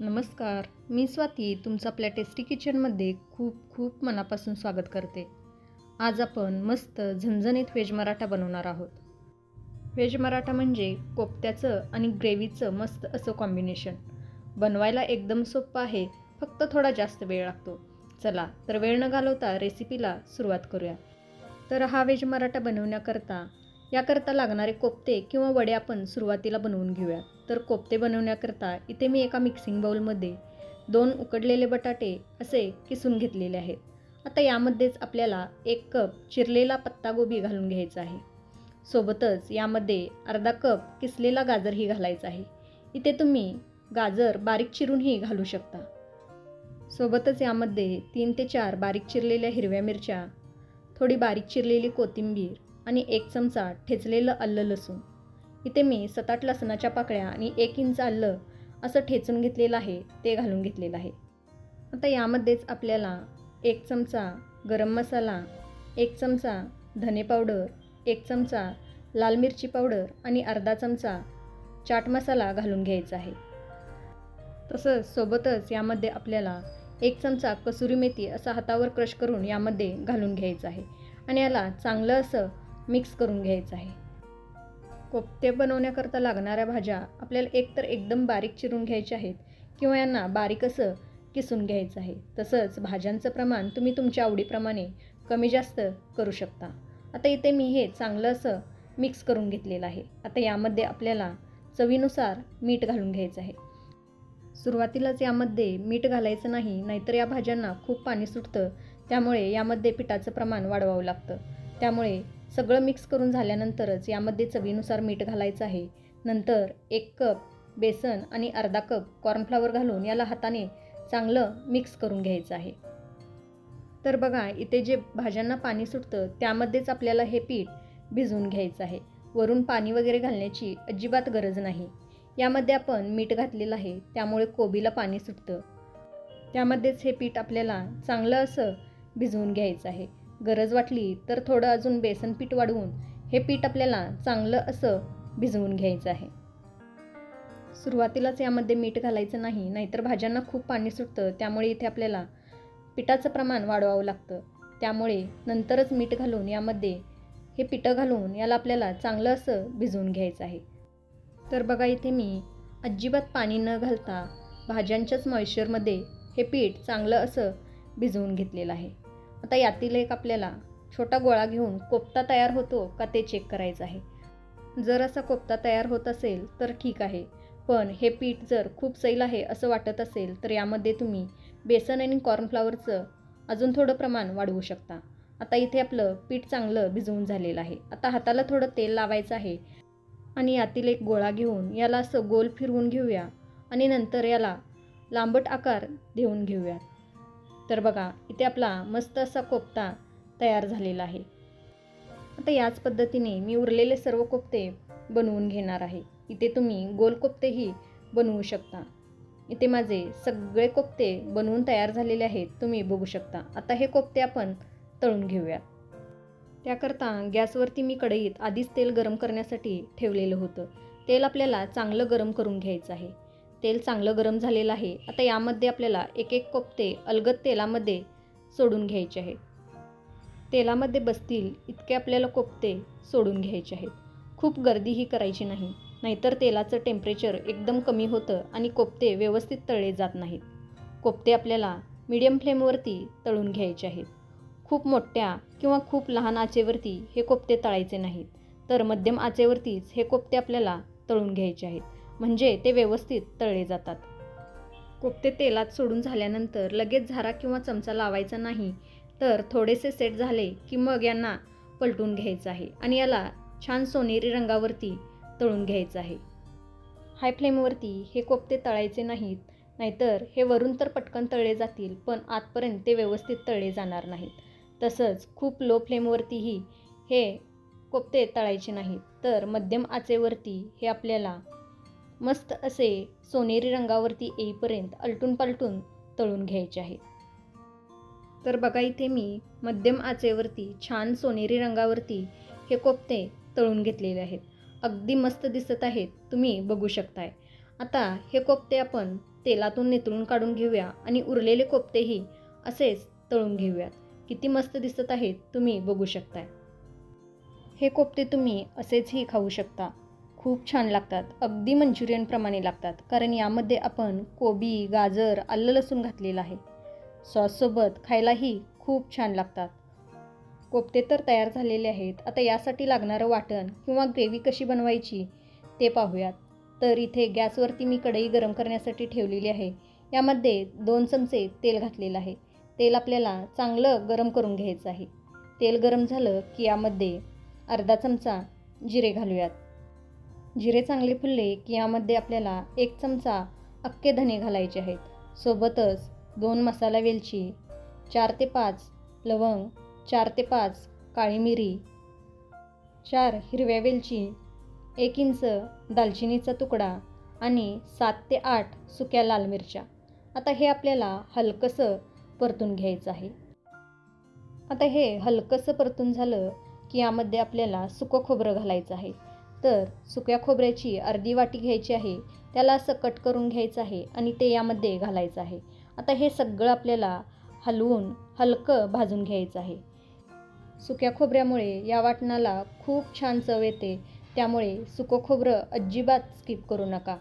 नमस्कार मी स्वाती तुमचं आपल्या टेस्टी किचनमध्ये खूप खूप मनापासून स्वागत करते. आज आपण मस्त झणझणीत व्हेज मराठा बनवणार आहोत. व्हेज मराठा म्हणजे कोपत्याचं आणि ग्रेव्हीचं मस्त असं कॉम्बिनेशन बनवायला एकदम सोपं आहे फक्त थोडा जास्त वेळ लागतो. चला तर वेळ न घालवता रेसिपीला सुरुवात करूया. तर हा व्हेज मराठा बनवण्याकरता याकरता लागणारे कोफ्ते किंवा वडे आपण सुरुवातीला बनवून घेऊया. तर कोफ्ते बनवण्याकरता इथे मी एका मिक्सिंग बाऊलमध्ये दोन उकडलेले बटाटे असे किसून घेतलेले आहेत. आता यामध्येच आपल्याला एक कप चिरलेला पत्तागोबी घालून घ्यायचा आहे. सोबतच यामध्ये अर्धा कप किसलेला गाजरही घालायचा आहे. इथे तुम्ही गाजर बारीक चिरूनही घालू शकता. सोबतच यामध्ये तीन ते चार बारीक चिरलेल्या हिरव्या मिरच्या थोडी बारीक चिरलेली कोथिंबीर आणि एक चमचा ठेचलेलं आलं लसूण. इथे मी सताट लसणाच्या पाकळ्या आणि एक इंच आलं असं ठेचून घेतलेलं आहे ते घालून घेतलेलं आहे. आता यामध्येच आपल्याला एक चमचा गरम मसाला एक चमचा धने पावडर एक चमचा लाल मिरची पावडर आणि अर्धा चमचा चाट मसाला घालून घ्यायचा आहे. तसंच सोबतच यामध्ये आपल्याला एक चमचा कसुरी मेथी असा हातावर क्रश करून यामध्ये घालून घ्यायचं आहे. आणि याला चांगलं असं मिक्स करून घ्यायचं आहे. कोफ्ते बनवण्याकरता लागणाऱ्या भाज्या आपल्याला एकतर एकदम बारीक चिरून घ्यायच्या आहेत किंवा यांना बारीक असं किसून घ्यायचं आहे. तसंच भाज्यांचं प्रमाण तुम्ही तुमच्या आवडीप्रमाणे कमी जास्त करू शकता. आता इथे मी हे चांगलं असं मिक्स करून घेतलेलं आहे. आता यामध्ये आपल्याला चवीनुसार मीठ घालून घ्यायचं आहे. सुरुवातीलाच यामध्ये मीठ घालायचं नाही नाहीतर या भाज्यांना खूप पाणी सुटतं. त्यामुळे यामध्ये पिठाचं प्रमाण वाढवावं लागतं. त्यामुळे सगळं मिक्स करून झाल्यानंतरच यामध्ये चवीनुसार मीठ घालायचं आहे. नंतर एक कप बेसन आणि अर्धा कप कॉर्नफ्लावर घालून याला हाताने चांगलं मिक्स करून घ्यायचं आहे. तर बघा इथे जे भाज्यांना पाणी सुटतं त्यामध्येच आपल्याला हे पीठ भिजवून घ्यायचं आहे. वरून पाणी वगैरे घालण्याची अजिबात गरज नाही. यामध्ये आपण मीठ घातलेलं आहे त्यामुळे कोबीला पाणी सुटतं. त्यामध्येच हे पीठ आपल्याला चांगलं असं भिजवून घ्यायचं आहे. गरज वाटली तर थोडं अजून बेसन पीठ वाढवून हे पीठ आपल्याला चांगलं असं भिजवून घ्यायचं आहे. सुरुवातीलाच यामध्ये मीठ घालायचं नाही नाहीतर भाज्यांना खूप पाणी सुटतं त्यामुळे इथे आपल्याला पिठाचं प्रमाण वाढवावं लागतं. त्यामुळे नंतरच मीठ घालून यामध्ये हे पिठं घालून याला आपल्याला चांगलं असं भिजवून घ्यायचं आहे. तर बघा इथे मी अजिबात पाणी न घालता भाज्यांच्याच मॉइश्चरमध्ये हे पीठ चांगलं असं भिजवून घेतलेलं आहे. आता यातील एक आपल्याला छोटा गोळा घेऊन कोफ्ता तयार होतो का ते चेक करायचं आहे. जर असा कोफ्ता तयार होत असेल तर ठीक आहे पण हे पीठ जर खूप सैल आहे असं वाटत असेल तर यामध्ये तुम्ही बेसन आणि कॉर्नफ्लावरचं अजून थोडं प्रमाण वाढवू शकता. आता इथे आपलं पीठ चांगलं भिजवून झालेलं आहे. आता हाताला थोडं तेल लावायचं आहे आणि यातील एक गोळा घेऊन याला असं गोल फिरवून घेऊया आणि नंतर याला लांबट आकार देऊन घेऊया तर बघा इथे आपला मस्त असा कोफ्ता तयार झालेला आहे. आता याच पद्धतीने मी उरलेले सर्व कोफ्ते बनवून घेणार आहे. इथे तुम्ही गोल कोफ्तेही बनवू शकता. इथे माझे सगळे कोफ्ते बनवून तयार झालेले आहेत तुम्ही बघू शकता. आता हे कोफ्ते आपण तळून घेऊया. त्याकरता गॅसवरती मी कढईत आधीच तेल गरम करण्यासाठी ठेवलेलं होतं. तेल आपल्याला चांगलं गरम करून घ्यायचं आहे. तेल चांगलं गरम झालेलं आहे. आता यामध्ये आपल्याला एक एक कोफ्ते अलगद तेलामध्ये सोडून घ्यायचे आहेत. तेलामध्ये बसतील इतके आपल्याला कोफ्ते सोडून घ्यायचे आहेत. खूप गर्दीही करायची नाही. नाहीतर तेलाचं टेम्परेचर एकदम कमी होतं आणि कोफ्ते व्यवस्थित तळले जात नाहीत. कोफ्ते आपल्याला मीडियम फ्लेमवरती तळून घ्यायचे आहेत. खूप मोठ्या किंवा खूप लहान आचेवरती हे कोफ्ते तळायचे नाहीत. तर मध्यम आचेवरतीच हे कोफ्ते आपल्याला तळून घ्यायचे आहेत. म्हणजे ते व्यवस्थित तळले जातात. कोफ्ते तेलात सोडून झाल्यानंतर लगेच झारा किंवा चमचा लावायचा नाही तर थोडेसे सेट झाले की मग यांना पलटून घ्यायचं आहे आणि याला छान सोनेरी रंगावरती तळून घ्यायचं आहे. हाय फ्लेमवरती हे कोफ्ते तळायचे नाहीत नाहीतर हे वरून तर पटकन तळले जातील पण आतपर्यंत ते व्यवस्थित तळले जाणार नाहीत. तसंच खूप लो फ्लेमवरतीही हे कोफ्ते तळायचे नाहीत तर मध्यम आचेवरती हे आपल्याला मस्त असे सोनेरी रंगावरती येईपर्यंत अलटून पालटून तळून घ्यायचे आहे तर बघा इथे मी मध्यम आचेवरती छान सोनेरी रंगावरती हे कोफ्ते तळून घेतलेले आहेत. अगदी मस्त दिसत आहेत तुम्ही बघू शकताय. आता हे कोफ्ते आपण तेलातून नितळून काढून घेऊया आणि उरलेले कोफ्तेही असेच तळून घेऊयात. किती मस्त दिसत आहेत तुम्ही बघू शकताय. हे कोफ्ते तुम्ही असेचही खाऊ शकता. खूप छान लागतात. अगदी मंचुरियनप्रमाणे लागतात. कारण यामध्ये आपण कोबी गाजर आलं लसूण घातलेलं आहे. सॉससोबत खायलाही खूप छान लागतात. कोफ्ते तर तयार झालेले आहेत. आता यासाठी लागणारं वाटण किंवा ग्रेव्ही कशी बनवायची ते पाहूयात. तर इथे गॅसवरती मी कढई गरम करण्यासाठी ठेवलेली आहे. यामध्ये दोन चमचे तेल घातलेलं आहे. तेल आपल्याला चांगलं गरम करून घ्यायचं आहे. तेल गरम झालं की यामध्ये अर्धा चमचा जिरे घालूयात. जिरे चांगले फुलले की यामध्ये आपल्याला एक चमचा अक्के धने घालायचे आहेत. सोबतच दोन मसाला वेलची चार ते पाच लवंग चार ते पाच काळी मिरी चार हिरव्या वेलची एक इंच दालचिनीचा तुकडा आणि सात ते आठ सुक्या लाल मिरच्या. आता हे आपल्याला हलकंसं परतून घ्यायचं आहे. आता हे हलकंसं परतून झालं की यामध्ये आपल्याला सुकं खोबरं घालायचं आहे. तर सुक्या खोबऱ्याची अर्धी वाटी घ्यायची आहे त्याला असं कट करून घ्यायचं आहे आणि ते यामध्ये घालायचं आहे. आता हे सगळं आपल्याला हलवून हलकं भाजून घ्यायचं आहे. सुक्या खोबऱ्यामुळे या वाटणाला खूप छान चव येते त्यामुळे सुकं खोबरं अजिबात स्किप करू नका.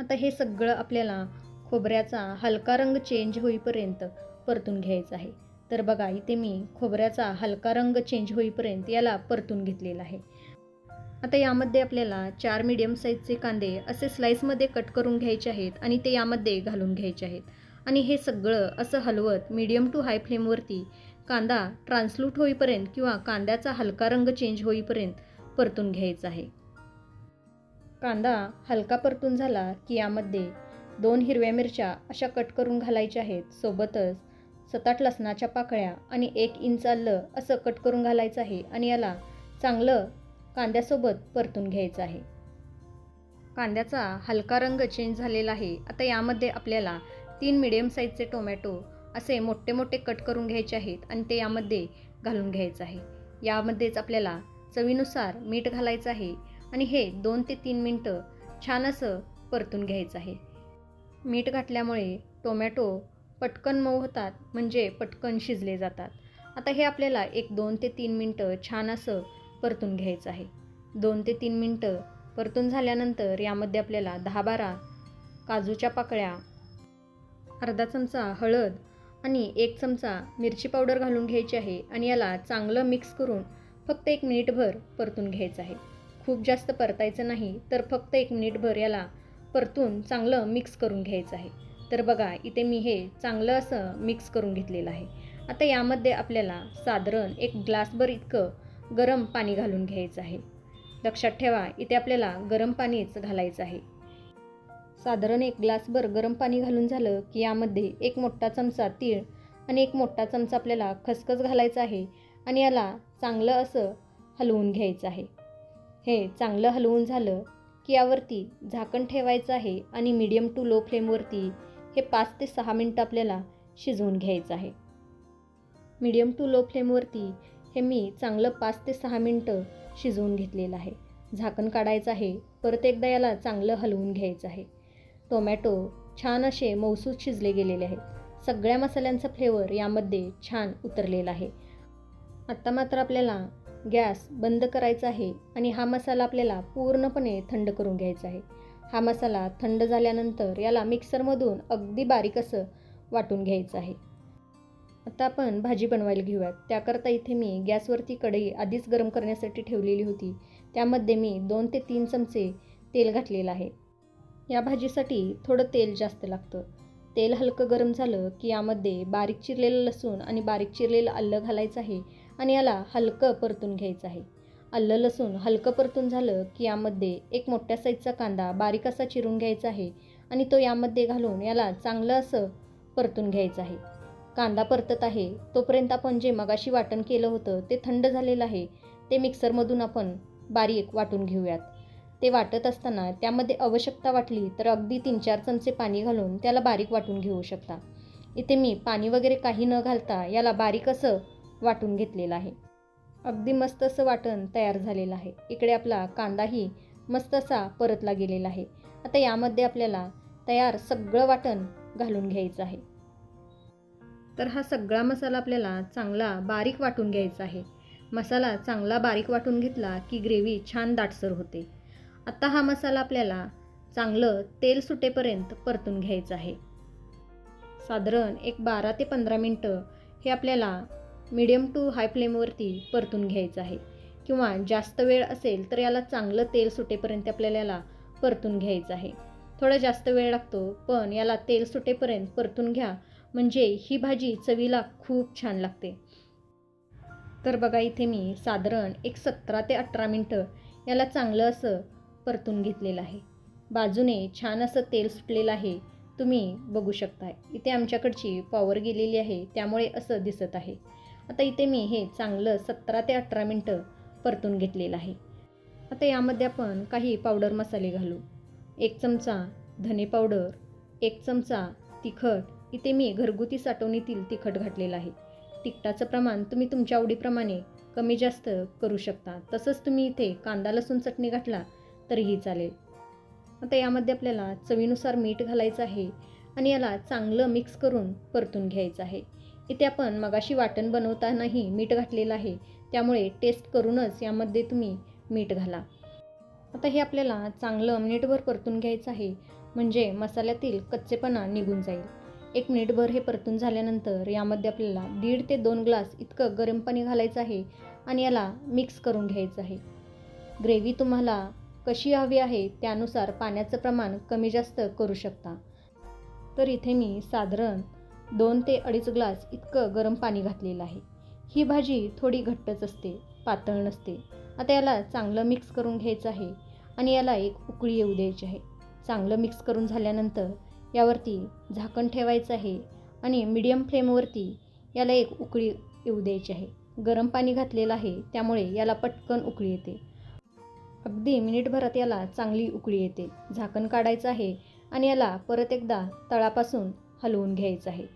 आता हे सगळं आपल्याला खोबऱ्याचा हलका रंग चेंज होईपर्यंत परतून घ्यायचं आहे. तर बघा इथे मी खोबऱ्याचा हलका रंग चेंज होईपर्यंत याला परतून घेतलेला आहे. आता यामध्ये आपल्याला चार मीडियम साईजचे कांदे असे स्लाईसमध्ये कट करून घ्यायचे आहेत आणि ते यामध्ये घालून घ्यायचे आहेत. आणि हे सगळं असं हलवत मीडियम टू हाय फ्लेमवरती कांदा ट्रान्सलूट होईपर्यंत किंवा कांद्याचा हलका रंग चेंज होईपर्यंत परतून घ्यायचा आहे. कांदा हलका परतून झाला की यामध्ये दोन हिरव्या मिरच्या अशा कट करून घालायच्या आहेत. सोबतच सात आठ लसणाच्या पाकळ्या आणि एक इंच आलं असं कट करून घालायचं आहे आणि याला चांगलं कांद्यासोबत परतून घ्यायचं आहे. कांद्याचा हलका रंग चेंज झालेला आहे. आता यामध्ये आपल्याला तीन मिडियम साईजचे टोमॅटो असे मोठे मोठे कट करून घ्यायचे आहेत आणि ते यामध्ये घालून घ्यायचं आहे. यामध्येच आपल्याला चवीनुसार मीठ घालायचं आहे आणि हे दोन ते तीन मिनटं छान असं परतून घ्यायचं आहे. मीठ घातल्यामुळे टोमॅटो पटकन मऊ होतात म्हणजे पटकन शिजले जातात. आता हे आपल्याला एक दोन ते तीन मिनटं छान असं परतून घ्यायचं आहे. दोन ते तीन मिनटं परतून झाल्यानंतर यामध्ये आपल्याला दहा बारा काजूच्या पाकळ्या अर्धा चमचा हळद आणि एक चमचा मिरची पावडर घालून घ्यायची आहे आणि याला चांगलं मिक्स करून फक्त एक मिनिटभर परतून घ्यायचं आहे. खूप जास्त परतायचं नाही तर फक्त एक मिनिटभर याला परतून चांगलं मिक्स करून घ्यायचं आहे. तर बघा इथे मी हे चांगलं असं मिक्स करून घेतलेलं आहे. आता यामध्ये आपल्याला साधारण एक ग्लासभर इतकं गरम पाणी घालून घ्यायचं आहे. लक्षात ठेवा इथे आपल्याला गरम पाणीच घालायचं आहे. साधारण एक ग्लासभर गरम पाणी घालून झालं की यामध्ये एक मोठा चमचा तीळ आणि एक मोठा चमचा आपल्याला खसखस घालायचा आहे आणि याला चांगलं असं हलवून घ्यायचं आहे. हे चांगलं हलवून झालं की यावरती झाकण ठेवायचं आहे आणि मीडियम टू लो फ्लेमवरती हे पाच ते सहा मिनटं आपल्याला शिजवून घ्यायचं आहे. मीडियम टू लो फ्लेमवरती हे मी चांगलं पाच ते सहा मिनटं शिजवून घेतलेलं आहे. झाकण काढायचं आहे. परत एकदा याला चांगलं हलवून घ्यायचं आहे. टोमॅटो छान असे मौसूद शिजले गेलेले आहेत. सगळ्या मसाल्यांचा फ्लेवर यामध्ये छान उतरलेला आहे. आत्ता मात्र आपल्याला गॅस बंद करायचा आहे आणि हा मसाला आपल्याला पूर्णपणे थंड करून घ्यायचा आहे. हा मसाला थंड झाल्यानंतर याला मिक्सरमधून अगदी बारीक असं वाटून घ्यायचं आहे. आता आपण भाजी बनवायला घेऊयात. त्याकरता इथे मी गॅसवरती कढई आधीच गरम करण्यासाठी ठेवलेली होती. त्यामध्ये मी दोन ते तीन चमचे तेल घातलेलं आहे. या भाजीसाठी थोडं तेल जास्त लागतं. तेल हलकं गरम झालं की यामध्ये बारीक चिरलेलं लसूण आणि बारीक चिरलेलं आलं घालायचं आहे आणि याला हलकं परतून घ्यायचं आहे. आलं लसूण हलकं परतून झालं की यामध्ये एक मोठ्या साईजचा कांदा बारीक असा चिरून घ्यायचा आहे आणि तो यामध्ये घालून याला चांगलं असं परतून घ्यायचं आहे. कांदा परतत आहे. तोपर्यंत आपण जे मगाशी वाटण केलं होतं ते थंड झालेलं आहे. ते मिक्सरमधून आपण बारीक वाटून घेऊयात. ते वाटत असताना त्यामध्ये आवश्यकता वाटली तर अगदी तीन चार चमचे पाणी घालून त्याला बारीक वाटून घेऊ शकता. इथे मी पाणी वगैरे काही न घालता याला बारीक असं वाटून घेतलेलं आहे. अगदी मस्त असं वाटण तयार झालेलं आहे. इकडे आपला कांदाही मस्त असा परतला गेलेला आहे. आता यामध्ये आपल्याला तयार सगळं वाटण घालून घ्यायचं आहे. तर हा सगळा मसाला आपल्याला चांगला बारीक वाटून घ्यायचा आहे. मसाला चांगला बारीक वाटून घेतला की ग्रेव्ही छान दाटसर होते. आता हा मसाला आपल्याला चांगलं तेल सुटेपर्यंत परतून घ्यायचं आहे. साधारण एक बारा ते पंधरा मिनटं हे आपल्याला मिडियम टू हाय फ्लेमवरती परतून घ्यायचं आहे. किंवा जास्त वेळ असेल तर याला चांगलं तेल सुटेपर्यंत आपल्याला याला परतून घ्यायचं आहे. थोडा जास्त वेळ लागतो पण याला तेल सुटेपर्यंत परतून घ्या. म्हणजे ही भाजी चवीला खूप छान लागते. तर बघा इथे मी साधारण एक सतरा ते अठरा मिनटं याला चांगलं असं परतून घेतलेलं आहे. बाजूने छान असं तेल सुटलेलं आहे. तुम्ही बघू शकताय. इथे आमच्याकडची पॉवर गेलेली आहे त्यामुळे असं दिसत आहे. आता इथे मी हे चांगलं सतरा ते अठरा मिनटं परतून घेतलेलं आहे. आता यामध्ये आपण काही पावडर मसाले घालू. एक चमचा धने पावडर एक चमचा तिखट. इथे मी घरगुती साठवणीतील तिखट घातलेलं आहे. तिखटाचं प्रमाण तुम्ही तुमच्या आवडीप्रमाणे कमी जास्त करू शकता. तसंच तुम्ही इथे कांदा लसूण चटणी घातला तरीही चालेल. आता यामध्ये आपल्याला चवीनुसार मीठ घालायचं आहे आणि याला चांगलं मिक्स करून परतून घ्यायचं आहे. इथे आपण मगाशी वाटण बनवतानाही मीठ घातलेलं आहे. त्यामुळे टेस्ट करूनच यामध्ये तुम्ही मीठ घाला. आता हे आपल्याला चांगलं मिनिटभर परतून घ्यायचं आहे. म्हणजे मसाल्यातील कच्चेपणा निघून जाईल. एक मिनिटभर हे परतून झाल्यानंतर यामध्ये आपल्याला दीड ते दोन ग्लास इतकं गरम पाणी घालायचं आहे आणि याला मिक्स करून घ्यायचं आहे. ग्रेव्ही तुम्हाला कशी हवी आहे त्यानुसार पाण्याचं प्रमाण कमी जास्त करू शकता. तर इथे मी साधारण दोन ते अडीच ग्लास इतकं गरम पाणी घातलेलं आहे. ही भाजी थोडी घट्टच असते पातळ नसते. आता याला चांगलं मिक्स करून घ्यायचं आहे आणि याला एक उकळी येऊ द्यायची आहे. चांगलं मिक्स करून झाल्यानंतर यावरती झाकण ठेवायचं आहे आणि मीडियम फ्लेमवरती याला एक उकळी येऊ द्यायची आहे. गरम पाणी घातलेलं आहे त्यामुळे याला पटकन उकळी येते. अगदी मिनिटभरात याला चांगली उकळी येते. झाकण काढायचं आहे आणि याला परत एकदा तळापासून हलवून घ्यायचं आहे.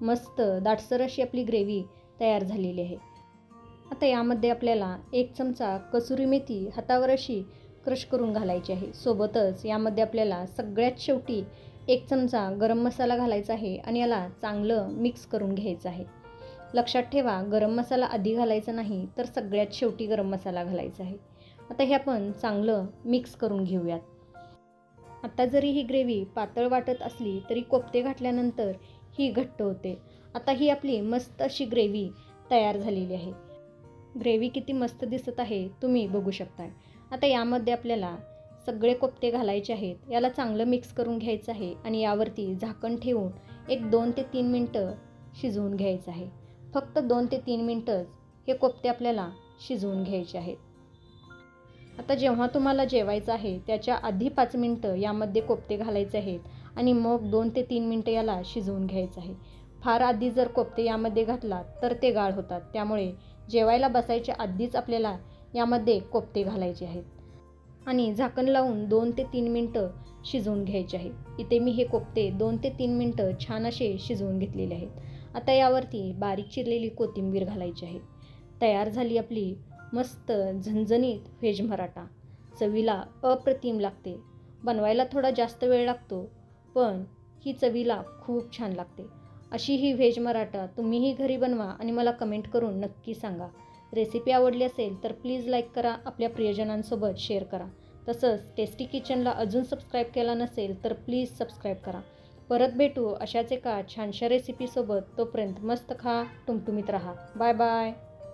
मस्त दाटसर अशी आपली ग्रेव्ही तयार झालेली आहे. आता यामध्ये आपल्याला एक चमचा कसुरी मेथी हातावर अशी क्रश करून घालायची आहे. सोबतच यामध्ये आपल्याला सगळ्यात शेवटी एक चमचा गरम मसाला घालायचा आहे आणि याला चांगलं मिक्स करून घ्यायचं आहे. लक्षात ठेवा गरम मसाला आधी घालायचा नाही तर सगळ्यात शेवटी गरम मसाला घालायचा आहे. आता हे आपण चांगलं मिक्स करून घेऊयात. आता जरी ही ग्रेव्ही पातळ वाटत असली तरी कोपते घातल्यानंतर ही घट्ट होते. आता ही आपली मस्त अशी ग्रेव्ही तयार झालेली आहे. ग्रेव्ही किती मस्त दिसत आहे तुम्ही बघू शकताय. आता यामध्ये आपल्याला सगळे कोफ्ते घालायचे आहेत. याला चांगलं मिक्स करून घ्यायचं आहे आणि यावरती झाकण ठेवून एक दोन ते तीन मिनटं शिजवून घ्यायचं आहे. फक्त दोन ते तीन मिनटंच हे कोफ्ते आपल्याला शिजवून घ्यायचे आहेत. आता जेव्हा तुम्हाला जेवायचं आहे त्याच्या आधी पाच मिनटं यामध्ये कोफ्ते घालायचे आहेत आणि मग दोन ते तीन मिनटं याला शिजवून घ्यायचं आहे. फार आधी जर कोफ्ते यामध्ये घातला तर ते गाळ होतात. त्यामुळे जेवायला बसायच्या आधीच आपल्याला यामध्ये कोफ्ते घालायचे आहेत. आणि झाकण लावून दोन ते तीन मिनटं शिजवून घ्यायचे आहेत. इथे मी हे कोफ्ते दोन ते तीन मिनटं छान असे शिजवून घेतलेले आहेत. आता यावरती बारीक चिरलेली कोथिंबीर घालायची आहे. तयार झाली आपली मस्त झणझणीत व्हेज मराठा. चवीला अप्रतिम लागते. बनवायला थोडा जास्त वेळ लागतो पण ही चवीला खूप छान लागते. अशी ही व्हेज मराठा तुम्हीही घरी बनवा आणि मला कमेंट करून नक्की सांगा. रेसिपी आवडली असेल तर प्लीज लाईक करा आपल्या प्रियजनांसोबत शेअर करा. तसंच टेस्टी किचनला अजून सबस्क्राईब केला नसेल तर प्लीज सबस्क्राईब करा. परत भेटू अशाच एका छानशा रेसिपीसोबत तोपर्यंत मस्त खा टुमटुमीत राहा. Bye bye